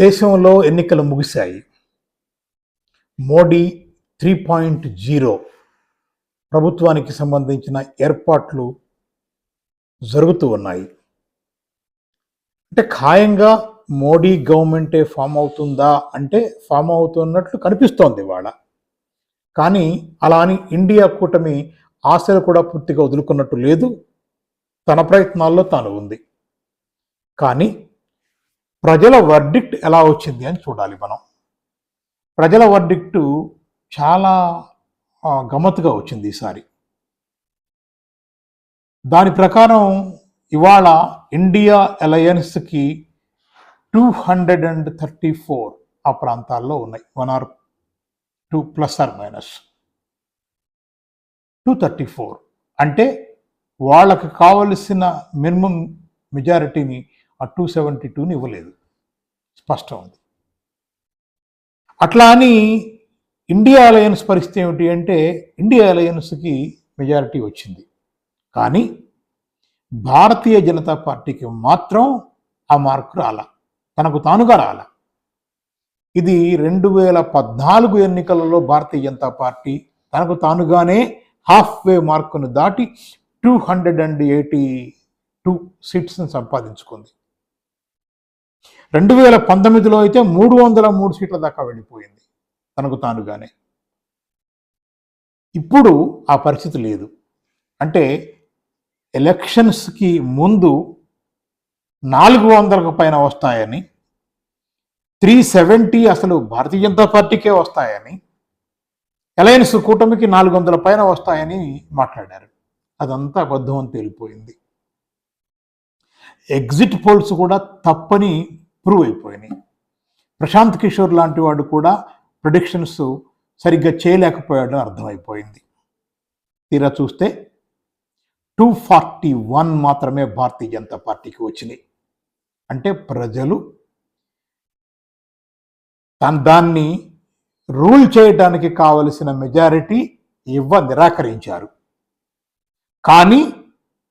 దేశంలో ఎన్నికలు ముగిశాయి. మోడీ త్రీ పాయింట్ జీరో ప్రభుత్వానికి సంబంధించిన ఏర్పాట్లు జరుగుతూ ఉన్నాయి. అంటే ఖాయంగా మోడీ గవర్నమెంటే ఫామ్ అవుతుందా అంటే ఫామ్ అవుతున్నట్లు కనిపిస్తోంది ఇవాళ. కానీ అలా అని ఇండియా కూటమి ఆశలు కూడా పూర్తిగా వదులుకున్నట్టు లేదు. తన ప్రయత్నాల్లో తాను ఉంది. కానీ ప్రజల వర్డిక్ట్ ఎలా వచ్చింది అని చూడాలి మనం. ప్రజల వర్డిక్టు చాలా గమ్మత్తుగా వచ్చింది ఈసారి. దాని ప్రకారం ఇవాళ India అలయన్స్కి two hundred and thirty four ఆ ప్రాంతాల్లో ఉన్నాయి. One or two plus or minus two thirty four అంటే వాళ్ళకి కావలసిన మినిమం మెజారిటీని ఆ టూ సెవెంటీ టూని ఇవ్వలేదు. స్పష్టం ఉంది అట్లా అని ఇండియా అలయన్స్ పరిస్థితి ఏమిటి అంటే ఇండియా అలయన్స్కి మెజారిటీ వచ్చింది. కానీ భారతీయ జనతా పార్టీకి మాత్రం ఆ మార్కు రాల. తనకు తానుగా రాల. ఇది రెండు వేల పద్నాలుగు ఎన్నికలలో భారతీయ జనతా పార్టీ తనకు తానుగానే హాఫ్ వే మార్కును దాటి two hundred and eighty two సీట్స్ని సంపాదించుకుంది. రెండు వేల పంతొమ్మిదిలో అయితే మూడు వందల మూడు సీట్ల దాకా వెళ్ళిపోయింది తనకు తానుగానే. ఇప్పుడు ఆ పరిస్థితి లేదు. అంటే ఎలక్షన్స్కి ముందు నాలుగు వందలకు పైన వస్తాయని త్రీ సెవెంటీ అసలు భారతీయ జనతా పార్టీకే వస్తాయని అలయన్స్ కూటమికి నాలుగు వందల పైన వస్తాయని మాట్లాడారు. అదంతా అబద్ధం అని తేలిపోయింది. ఎగ్జిట్ పోల్స్ కూడా తప్పని ప్రూవ్ అయిపోయినాయి. ప్రశాంత్ కిషోర్ లాంటి వాడు కూడా ప్రొడిక్షన్స్ సరిగ్గా చేయలేకపోయాడని అర్థమైపోయింది. తీరా చూస్తే టూ ఫార్టీ వన్ మాత్రమే భారతీయ జనతా పార్టీకి వచ్చినాయి అంటే ప్రజలు తన దాన్ని రూల్ చేయడానికి కావలసిన మెజారిటీ ఇవ్వ నిరాకరించారు. కానీ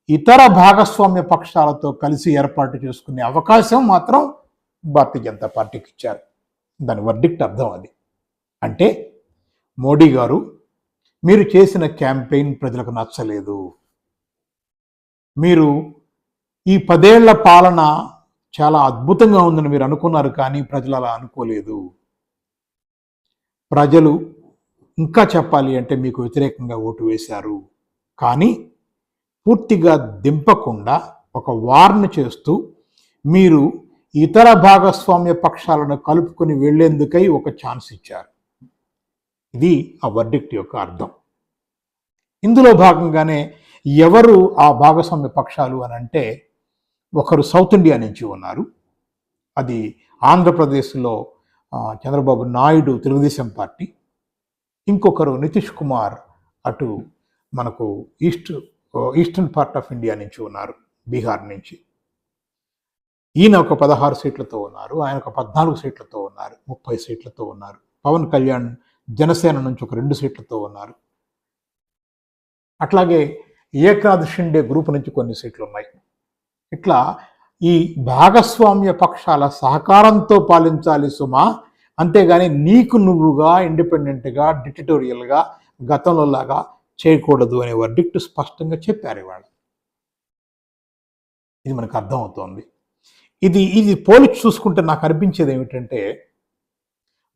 ఇతర భాగస్వామ్య పక్షాలతో కలిసి ఏర్పాటు చేసుకునే అవకాశం మాత్రం భారతీయ జనతా పార్టీకి ఇచ్చారు. దాని వర్డిక్ట్ అర్థం అది. అంటే మోడీ గారు మీరు చేసిన క్యాంపెయిన్ ప్రజలకు నచ్చలేదు. మీరు ఈ పదేళ్ళ పాలన చాలా అద్భుతంగా ఉందని మీరు అనుకున్నారు కానీ ప్రజలు అలా అనుకోలేదు. ప్రజలు ఇంకా చెప్పాలి అంటే మీకు వ్యతిరేకంగా ఓటు వేశారు. కానీ పూర్తిగా దింపకుండా ఒక వార్న్ చేస్తూ మీరు ఇతర భాగస్వామ్య పక్షాలను కలుపుకొని వెళ్ళేందుకై ఒక ఛాన్స్ ఇచ్చారు. ఇది ఆ వర్డిక్ట్ యొక్క అర్థం. ఇందులో భాగంగానే ఎవరు ఆ భాగస్వామ్య పక్షాలు అని అంటే ఒకరు సౌత్ ఇండియా నుంచి ఉన్నారు. అది ఆంధ్రప్రదేశ్లో చంద్రబాబు నాయుడు తెలుగుదేశం పార్టీ. ఇంకొకరు నితీష్ కుమార్ అటు మనకు east eastern part of India నుంచి ఉన్నారు బీహార్ నుంచి. ఈయన ఒక పదహారు సీట్లతో ఉన్నారు ఆయన ఒక పద్నాలుగు సీట్లతో ఉన్నారు ముప్పై సీట్లతో ఉన్నారు. పవన్ కళ్యాణ్ జనసేన నుంచి ఒక రెండు సీట్లతో ఉన్నారు. అట్లాగే ఏకాది షిండే గ్రూప్ నుంచి కొన్ని సీట్లు ఉన్నాయి ఇట్లా ఈ భాగస్వామ్య పక్షాల సహకారంతో పాలించాలి సుమా. అంతేగాని నీకు నువ్వుగా ఇండిపెండెంట్గా డిక్టటోరియల్గా గతంలో లాగా చేయకూడదు అనే వర్డిక్ట్ స్పష్టంగా చెప్పారు ఇవాళ. ఇది మనకు అర్థమవుతోంది. ఇది ఇది పోలిచి చూసుకుంటే నాకు అనిపించేది ఏమిటంటే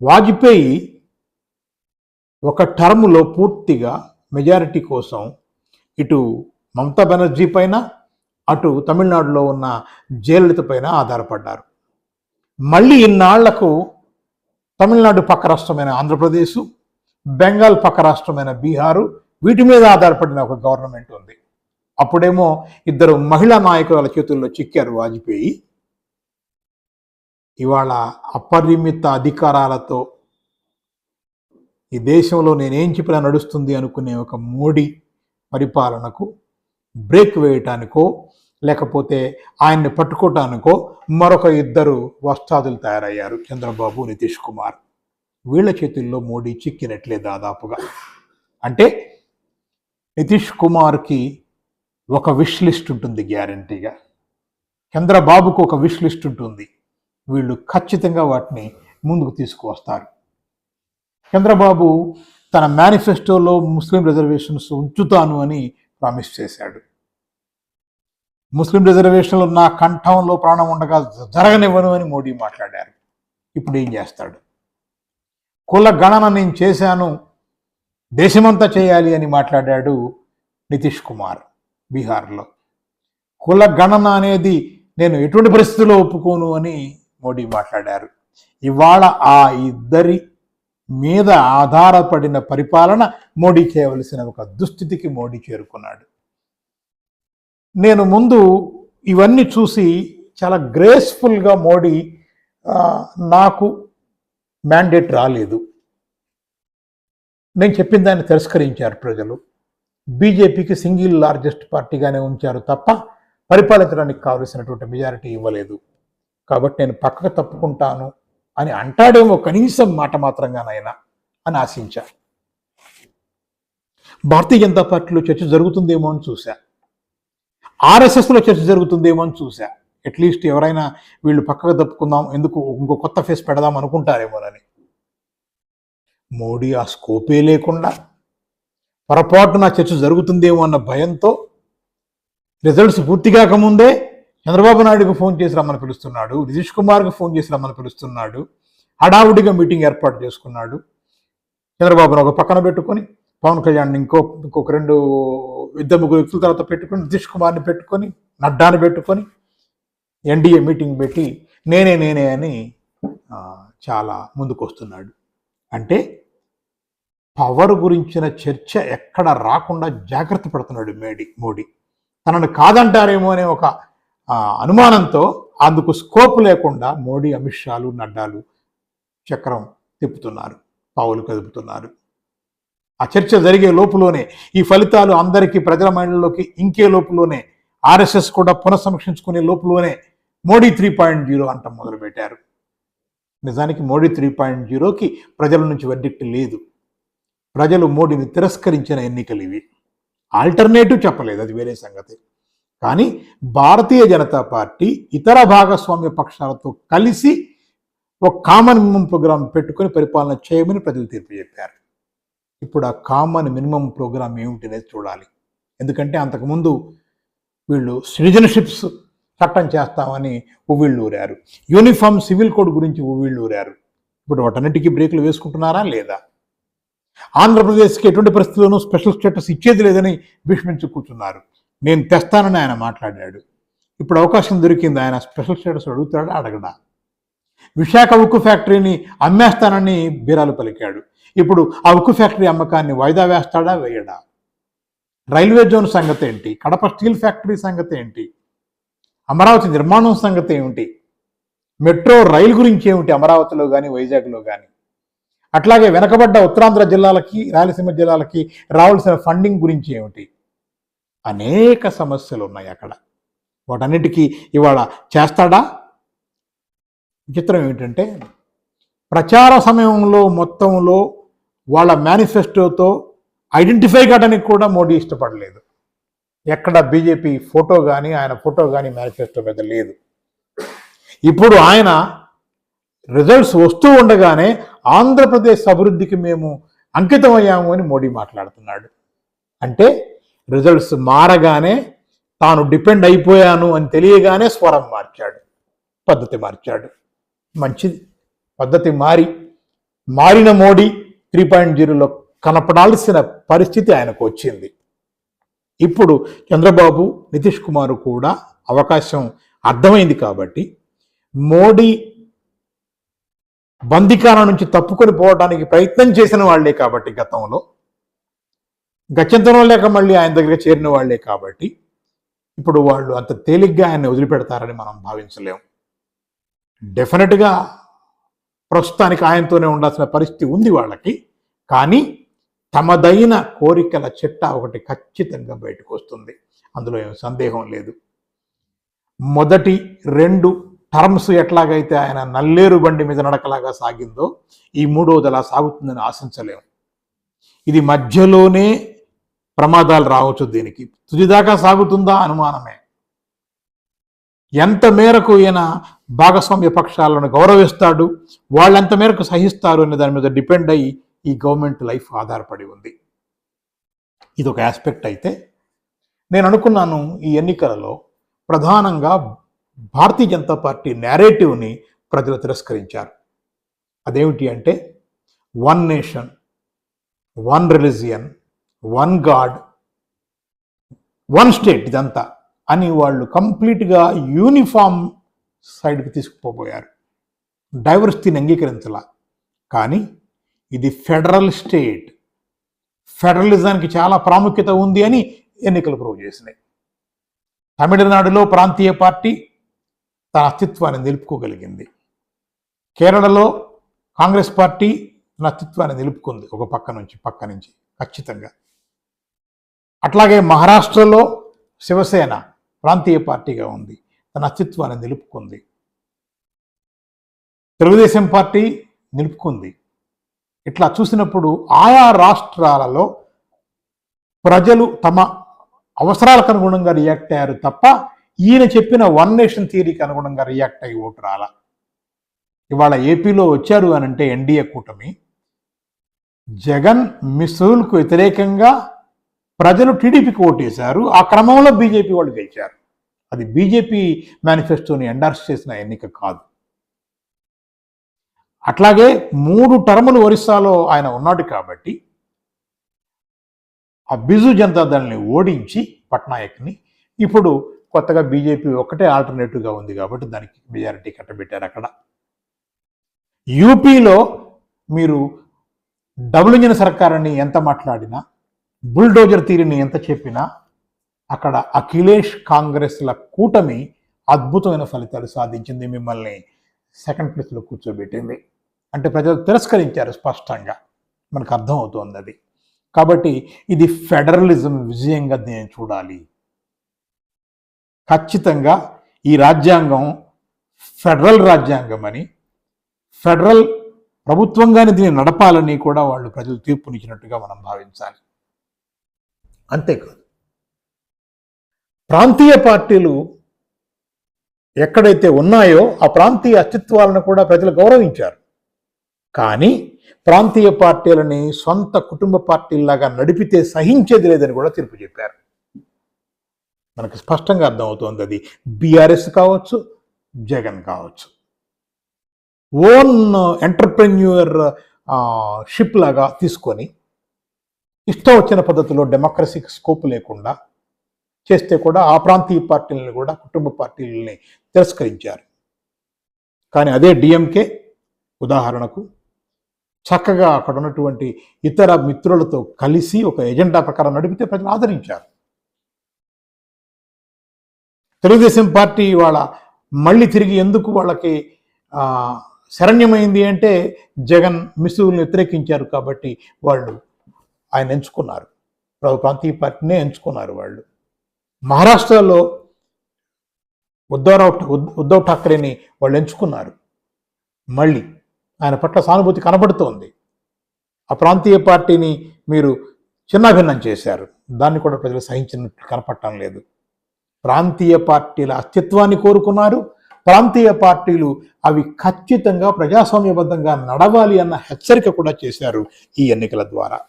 వాజ్పేయి ఒక టర్ములో పూర్తిగా మెజారిటీ కోసం ఇటు మమతా బెనర్జీ పైన అటు తమిళనాడులో ఉన్న జయలలిత పైన ఆధారపడ్డారు. మళ్ళీ ఇన్నాళ్ళకు తమిళనాడు పక్క రాష్ట్రమైన ఆంధ్రప్రదేశ్ బెంగాల్ పక్క రాష్ట్రమైన బీహారు వీటి మీద ఆధారపడిన ఒక గవర్నమెంట్ ఉంది. అప్పుడేమో ఇద్దరు మహిళా నాయకుల చేతుల్లో చిక్కారు వాజ్పేయి. ఇవాళ అపరిమిత అధికారాలతో ఈ దేశంలో నేనేం చెప్పినా నడుస్తుంది అనుకునే ఒక మోడీ పరిపాలనకు బ్రేక్ వేయటానికో లేకపోతే ఆయన్ని పట్టుకోవటానికో మరొక ఇద్దరు వస్తాదులు తయారయ్యారు చంద్రబాబు నితీష్ కుమార్. వీళ్ళ చేతుల్లో మోడీ చిక్కినట్లే దాదాపుగా. అంటే నితీష్ కుమార్కి ఒక విష్ లిస్ట్ ఉంటుంది గ్యారంటీగా. చంద్రబాబుకు ఒక విష్ లిస్ట్ ఉంటుంది. వీళ్ళు ఖచ్చితంగా వాటిని ముందుకు తీసుకువస్తారు. చంద్రబాబు తన మేనిఫెస్టోలో ముస్లిం రిజర్వేషన్స్ ఉంచుతాను అని ప్రామిస్ చేశాడు. ముస్లిం రిజర్వేషన్లు నా కంఠంలో ప్రాణం ఉండగా జరగనివ్వను అని మోడీ మాట్లాడారు. ఇప్పుడు ఏం చేస్తాడు? కుల గణన నేను చేశాను దేశమంతా చేయాలి అని మాట్లాడాడు నితీష్ కుమార్ బీహార్లో. కుల గణన అనేది నేను ఎటువంటి పరిస్థితుల్లో ఒప్పుకోను అని మోడీ మాట్లాడారు. ఇవాళ ఆ ఇద్దరి మీద ఆధారపడిన పరిపాలన మోడీ చేయవలసిన ఒక దుస్థితికి మోడీ చేరుకున్నాడు. నేను ముందు ఇవన్నీ చూసి చాలా గ్రేస్ఫుల్గా మోడీ నాకు మ్యాండేట్ రాలేదు. నేను చెప్పిన దాన్ని తిరస్కరించారు ప్రజలు. బీజేపీకి సింగిల్ లార్జెస్ట్ పార్టీగానే ఉంచారు తప్ప పరిపాలించడానికి కావలసినటువంటి మెజారిటీ ఇవ్వలేదు. కాబట్టి నేను పక్కకు తప్పుకుంటాను అని అంటాడేమో కనీసం మాట మాత్రంగానైనా అని ఆశించా భారతీయ జనతా పార్టీలో చర్చ జరుగుతుందేమో అని చూశా. ఆర్ఎస్ఎస్లో చర్చ జరుగుతుందేమో అని చూశా. అట్లీస్ట్ ఎవరైనా వీళ్ళు పక్కకు తప్పుకుందాం ఎందుకు ఇంకో కొత్త ఫేస్ పెడదాం అనుకుంటారేమోనని. మోడీ ఆ స్కోపే లేకుండా పొరపాటున చర్చ జరుగుతుందేమో అన్న భయంతో రిజల్ట్స్ పూర్తి కాకముందే చంద్రబాబు నాయుడుకు ఫోన్ చేసి రమ్మని పిలుస్తున్నాడు నితీష్ కుమార్కు ఫోన్ చేసి రమ్మని పిలుస్తున్నాడు హడావుడిగా మీటింగ్ ఏర్పాటు చేసుకున్నాడు. చంద్రబాబును ఒక పక్కన పెట్టుకొని పవన్ కళ్యాణ్ ఇంకో ఇంకొక రెండు ఇద్దరు ముగ్గురు వ్యక్తుల తర్వాత పెట్టుకొని నితీష్ కుమార్ని పెట్టుకొని నడ్డాని పెట్టుకొని ఎన్డీఏ మీటింగ్ పెట్టి నేనే నేనే అని చాలా ముందుకు వస్తున్నాడు అంటే పవర్ గురించిన చర్చ ఎక్కడ రాకుండా జాగ్రత్త పడుతున్నాడు మేడి మోడీ. తనను కాదంటారేమో అనే ఒక అనుమానంతో అందుకు స్కోప్ లేకుండా మోడీ అమిత్ షాలు నడ్డాలు చక్రం తిప్పుతున్నారు పావులు కదుపుతున్నారు. ఆ చర్చ జరిగే లోపులోనే ఈ ఫలితాలు అందరికీ ప్రజల మైండ్లోకి ఇంకే లోపులోనే ఆర్ఎస్ఎస్ కూడా పునఃసమీక్షించుకునే లోపులోనే మోడీ త్రీ పాయింట్ జీరో అంటాం మొదలుపెట్టారు. నిజానికి మోడీ త్రీ పాయింట్ జీరోకి ప్రజల నుంచి వెర్డిక్ట్ లేదు. ప్రజలు మోడీని తిరస్కరించిన ఎన్నికలు ఇవి. ఆల్టర్నేటివ్ చెప్పలేదు అది వేరే సంగతి. కానీ భారతీయ జనతా పార్టీ ఇతర భాగస్వామ్య పక్షాలతో కలిసి ఒక కామన్ మినిమం ప్రోగ్రాం పెట్టుకొని పరిపాలన చేయమని ప్రజలు తీర్పు చెప్పారు. ఇప్పుడు ఆ కామన్ మినిమం ప్రోగ్రాం ఏమిటి అనేది చూడాలి. ఎందుకంటే అంతకుముందు వీళ్ళు సిటిజన్షిప్స్ చట్టం చేస్తామని ఉవ్విళ్ళూరారు. యూనిఫామ్ సివిల్ కోడ్ గురించి ఉవ్విళ్ళూరారు. ఇప్పుడు వాటన్నిటికీ బ్రేకులు వేసుకుంటున్నారా లేదా? ఆంధ్రప్రదేశ్కి ఎటువంటి పరిస్థితుల్లోనూ స్పెషల్ స్టేటస్ ఇచ్చేది లేదని భీష్మించి కూర్చున్నారు. నేను తెస్తానని ఆయన మాట్లాడాడు. ఇప్పుడు అవకాశం దొరికింది. ఆయన స్పెషల్ స్టేటస్ అడుగుతాడు? అడగడా. విశాఖ ఉక్కు ఫ్యాక్టరీని అమ్మేస్తానని బీరాలు పలికాడు. ఇప్పుడు ఆ ఉక్కు ఫ్యాక్టరీ అమ్మకాన్ని వాయిదా వేస్తాడా? వేయడా? రైల్వే జోన్ సంగతి ఏంటి? కడప స్టీల్ ఫ్యాక్టరీ సంగతి ఏంటి? అమరావతి నిర్మాణం సంగతి ఏమిటి? మెట్రో రైలు గురించి ఏమిటి? అమరావతిలో కానీ వైజాగ్లో కానీ అట్లాగే వెనకబడ్డ ఉత్తరాంధ్ర జిల్లాలకి రాయలసీమ జిల్లాలకి రావాల్సిన ఫండింగ్ గురించి ఏమిటి? అనేక సమస్యలు ఉన్నాయి అక్కడ. వాటన్నిటికీ ఇవాళ చేస్తాడా? విచిత్రం ఏమిటంటే ప్రచార సమయంలో మొత్తంలో వాళ్ళ మేనిఫెస్టోతో ఐడెంటిఫై కావడానికి కూడా మోడీ ఇష్టపడలేదు. ఎక్కడ బీజేపీ ఫోటో కానీ ఆయన ఫోటో కానీ మేనిఫెస్టో మీద లేదు. ఇప్పుడు ఆయన రిజల్ట్స్ వస్తూ ఉండగానే ఆంధ్రప్రదేశ్ అభివృద్ధికి మేము అంకితమయ్యాము అని మోడీ మాట్లాడుతున్నాడు. అంటే రిజల్ట్స్ మారగానే తాను డిపెండ్ అయిపోయాను అని తెలియగానే స్వరం మార్చాడు పద్ధతి మార్చాడు. మంచిది. పద్ధతి మారి మారిన మోడీ త్రీ పాయింట్ జీరోలో కనపడాల్సిన పరిస్థితి ఆయనకు వచ్చింది. ఇప్పుడు చంద్రబాబు నితీష్ కుమార్ కూడా అవకాశం అర్థమైంది కాబట్టి మోడీ బందికాన నుంచి తప్పుకొని పోవడానికి ప్రయత్నం చేసిన వాళ్ళే కాబట్టి గతంలో. గత్యంతరం లేక మళ్ళీ ఆయన దగ్గరికి చేరిన వాళ్ళే కాబట్టి ఇప్పుడు వాళ్ళు అంత తేలిగ్గా ఆయన్ని వదిలిపెడతారని మనం భావించలేం. డెఫినెట్గా ప్రస్తుతానికి ఆయనతోనే ఉండాల్సిన పరిస్థితి ఉంది వాళ్ళకి కానీ తమదైన కోరికల చెట్ట ఒకటి ఖచ్చితంగా బయటకు వస్తుంది. అందులో ఏం సందేహం లేదు. మొదటి రెండు టర్మ్స్ ఎట్లాగైతే ఆయన నల్లేరు బండి మీద నడకలాగా సాగిందో ఈ మూడోది అలా సాగుతుందని ఆశించలేము ఇది మధ్యలోనే ప్రమాదాలు రావచ్చు దీనికి. తుదిదాకా సాగుతుందా? అనుమానమే. ఎంత మేరకు ఈయన భాగస్వామ్య పక్షాలను గౌరవిస్తాడు? వాళ్ళు ఎంత మేరకు సహిస్తారు అనే దాని మీద డిపెండ్ అయ్యి ఈ గవర్నమెంట్ లైఫ్ ఆధారపడి ఉంది. ఇది ఒక ఆస్పెక్ట్ అయితే నేను అనుకున్నాను ఈ ఎన్నికలలో ప్రధానంగా భారతీయ జనతా పార్టీ నేరేటివ్ని ప్రజలు తిరస్కరించారు. అదేమిటి అంటే one nation one religion one god one state ఇదంతా అని వాళ్ళు కంప్లీట్గా యూనిఫామ్ సైడ్కి తీసుకుపోయారు డైవర్సిటీని అంగీకరించాల. కానీ ఇది ఫెడరల్ స్టేట్. ఫెడరలిజానికి చాలా ప్రాముఖ్యత ఉంది అని ఎన్నికలు ప్రూవ్ చేసినాయి. తమిళనాడులో ప్రాంతీయ పార్టీ తన అస్తిత్వాన్ని నిలుపుకోగలిగింది. కేరళలో కాంగ్రెస్ పార్టీ తన అస్తిత్వాన్ని నిలుపుకుంది ఒక పక్క నుంచి పక్క నుంచి ఖచ్చితంగా. అట్లాగే మహారాష్ట్రలో శివసేన ప్రాంతీయ పార్టీగా ఉంది. తన అస్తిత్వాన్ని నిలుపుకుంది. తెలుగుదేశం పార్టీ నిలుపుకుంది. ఇట్లా చూసినప్పుడు ఆయా రాష్ట్రాలలో ప్రజలు తమ అవసరాలకు అనుగుణంగా రియాక్ట్ అయ్యారు తప్ప ఈయన చెప్పిన వన్ నేషన్ థియరీకి అనుగుణంగా రియాక్ట్ అయ్యి ఓటు రాల? ఇవాళ ఏపీలో వచ్చారు అని అంటే ఎన్డీఏ కూటమి. జగన్ మిస్సులకు వ్యతిరేకంగా ప్రజలు టీడీపీకి ఓటేశారు. ఆ క్రమంలో బీజేపీ వాళ్ళు గెలిచారు. అది బీజేపీ మేనిఫెస్టోని ఎండార్స్ చేసిన ఎన్నిక కాదు. అట్లాగే మూడు టర్ములు ఒరిస్సాలో ఆయన ఉన్నాడు కాబట్టి ఆ బిజు జనతాదళని ఓడించి పట్నాయక్ని ఇప్పుడు కొత్తగా బీజేపీ ఒకటే ఆల్టర్నేటివ్గా ఉంది కాబట్టి దానికి మెజారిటీ కట్టబెట్టారు అక్కడ. యూపీలో మీరు డబుల్ ఇంజిన్ సర్కారాన్ని ఎంత మాట్లాడినా బుల్డోజర్ తీరిని ఎంత చెప్పినా అక్కడ అఖిలేష్ కాంగ్రెస్ల కూటమి అద్భుతమైన ఫలితాలు సాధించింది మిమ్మల్ని సెకండ్ ప్లేస్లో కూర్చోబెట్టింది. అంటే ప్రజలు తిరస్కరించారు స్పష్టంగా. మనకు అర్థమవుతోంది అది. కాబట్టి ఇది ఫెడరలిజం విజయంగా నేను చూడాలి. ఖచ్చితంగా ఈ రాజ్యాంగం ఫెడరల్ రాజ్యాంగం అని ఫెడరల్ ప్రభుత్వంగానే దీన్ని నడపాలని కూడా వాళ్ళు ప్రజలు తీర్పునిచ్చినట్టుగా మనం భావించాలి. అంతేకాదు. ప్రాంతీయ పార్టీలు ఎక్కడైతే ఉన్నాయో ఆ ప్రాంతీయ అస్తిత్వాలను కూడా ప్రజలు గౌరవించారు. కానీ ప్రాంతీయ పార్టీలని సొంత కుటుంబ పార్టీలాగా నడిపితే సహించేది లేదని కూడా తీర్పు చెప్పారు. మనకు స్పష్టంగా అర్థమవుతోంది అది. బీఆర్ఎస్ కావచ్చు జగన్ కావచ్చు. ఓన్ ఎంటర్ప్రెన్యూర్ షిప్ లాగా తీసుకొని ఇష్టం వచ్చిన పద్ధతిలో డెమోక్రసీకి స్కోప్ లేకుండా చేస్తే కూడా ఆ ప్రాంతీయ పార్టీలను కూడా కుటుంబ పార్టీలని తిరస్కరించారు. కానీ అదే డిఎంకే ఉదాహరణకు చక్కగా అక్కడ ఉన్నటువంటి ఇతర మిత్రులతో కలిసి ఒక ఎజెండా ప్రకారం నడిపితే ప్రజలు ఆదరించారు. తెలుగుదేశం పార్టీ వాళ్ళ మళ్ళీ తిరిగి ఎందుకు వాళ్ళకి శరణ్యమైంది అంటే జగన్ మిసుగులను వ్యతిరేకించారు కాబట్టి వాళ్ళు ఆయన ఎంచుకున్నారు. ప్ర- ప్రాంతీయ పార్టీనే ఎంచుకున్నారు వాళ్ళు. మహారాష్ట్రలో ఉద్ధవరావు ఉద్- ఉద్ధవ్ ఠాక్రేని వాళ్ళు ఎంచుకున్నారు. మళ్ళీ ఆయన పట్ల సానుభూతి కనబడుతోంది. ఆ ప్రాంతీయ పార్టీని మీరు చిన్నాభిన్నం చేశారు. దాన్ని కూడా ప్రజలు సహించినట్లు కనపడటం లేదు. ప్రాంతీయ పార్టీల అస్తిత్వాన్ని కోరుకున్నారు. ప్రాంతీయ పార్టీలు అవి ఖచ్చితంగా ప్రజాస్వామ్యబద్ధంగా నడవాలి అన్న హెచ్చరిక కూడా చేశారు ఈ ఎన్నికల ద్వారా.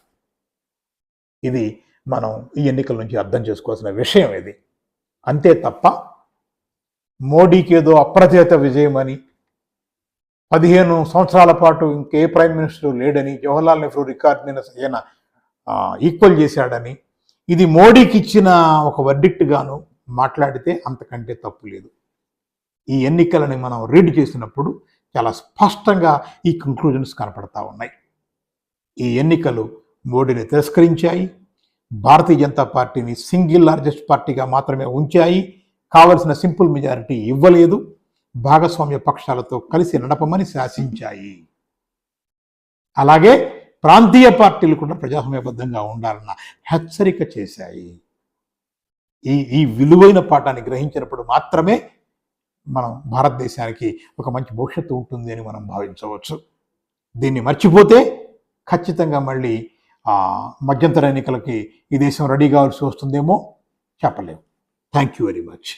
ఇది మనం ఈ ఎన్నికల నుంచి అర్థం చేసుకోవాల్సిన విషయం ఇది. అంతే తప్ప మోడీకి ఏదో అప్రచేత విజయం అని పదిహేను సంవత్సరాల పాటు ఇంకే ప్రైమ్ మినిస్టర్ లేడని జవహర్లాల్ నెహ్రూ రికార్డుని ఈయన ఈక్వల్ చేశాడని ఇది మోడీకి ఇచ్చిన ఒక వర్డిక్ట్ గాను మాట్లాడితే అంతకంటే తప్పు లేదు. ఈ ఎన్నికలని మనం రీడ్ చేసినప్పుడు చాలా స్పష్టంగా ఈ కంక్లూజన్స్ కనపడతా ఉన్నాయి. ఈ ఎన్నికలు మోడీని తిరస్కరించాయి. భారతీయ జనతా పార్టీని సింగిల్ లార్జెస్ట్ పార్టీగా మాత్రమే ఉంచాయి. కావలసిన సింపుల్ మెజారిటీ ఇవ్వలేదు. భాగస్వామ్య పక్షాలతో కలిసి నడపమని శాసించాయి. అలాగే ప్రాంతీయ పార్టీలు కూడా ప్రజాస్వామ్యబద్ధంగా ఉండాలన్న హెచ్చరిక చేశాయి. ఈ ఈ విలువైన పాఠాన్ని గ్రహించినప్పుడు మాత్రమే మనం భారతదేశానికి ఒక మంచి భవిష్యత్తు ఉంటుంది అని మనం భావించవచ్చు. దీన్ని మర్చిపోతే ఖచ్చితంగా మళ్ళీ మధ్యంతర ఎన్నికలకి ఈ దేశం రెడీ కావాల్సి వస్తుందేమో చెప్పలేము. Thank you very much